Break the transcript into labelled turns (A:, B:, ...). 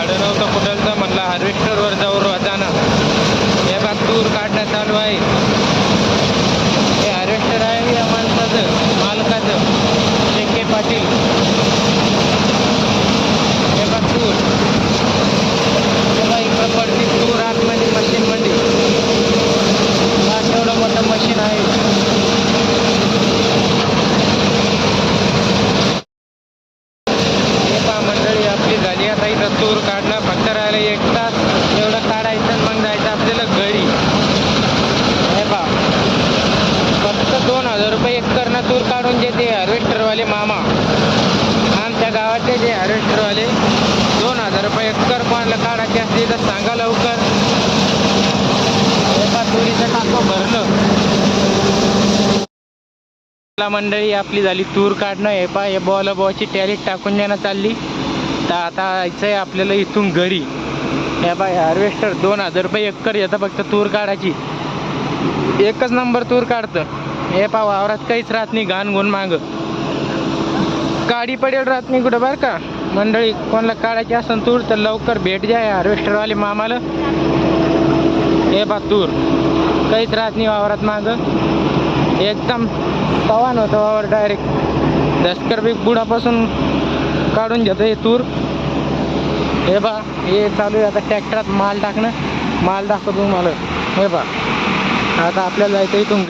A: भाडं नव्हतं कुठलचं म्हणलं हार्वेस्टरवर जाऊ जाणं हे भाग तूर काढणं चालू आहे. हे हार्वेस्टर आहे या माणसाचं मालकाचं. के पाटील हे बा तूर हे बा इकडं पडती तूर आतमध्ये मशीनमध्ये हा तेवढं मोठं मशीन आहे हे पहा मंडळी आपली झाली टूर तूर काढणं फक्त राहिलं एक तास. एवढं काढायचं मग जायचं आपल्याला घरी. हे बा फक्त दोन हजार रुपये एकरनं तूर काढून जे ते हार्वेस्टरवाले मामा. आमच्या गावातले जे हार्वेस्टरवाले दोन हजार रुपये एकर कोणाला काढायचे असले तर सांगा लवकर. हे तुरीचं टाकं भरलं मंडळी आपली झाली तूर काढणं. हे पा हे बॉल बॉची टॅलीत टाकून देणं चालली. तर आता यायचं आहे आपल्याला इथून घरी. हे बाय हार्वेस्टर दोन हजार रुपये एकर येतं फक्त तूर काढायची. एकच नंबर तूर काढतं. हे पा वावरात काहीच राहत नाही घाण गुण माग. काडी पडेल राहत नाही कुठं बरं का? मंडळी कोणाला काढायची असेल तूर तर लवकर भेट द्या हार्वेस्टरवाले मामाला. हे पा तूर. काहीच राहत नाही वावरात मागं. एकदम तवान होतं वावर डायरेक्ट दस्कर बी बुडापासून काढून घेतो हे तूर. हे बा हे चालू आहे आता ट्रॅक्टरात माल टाकणं. माल टाकतो तुम्हाला. हे बा. आता आपल्याला जायचं इथून.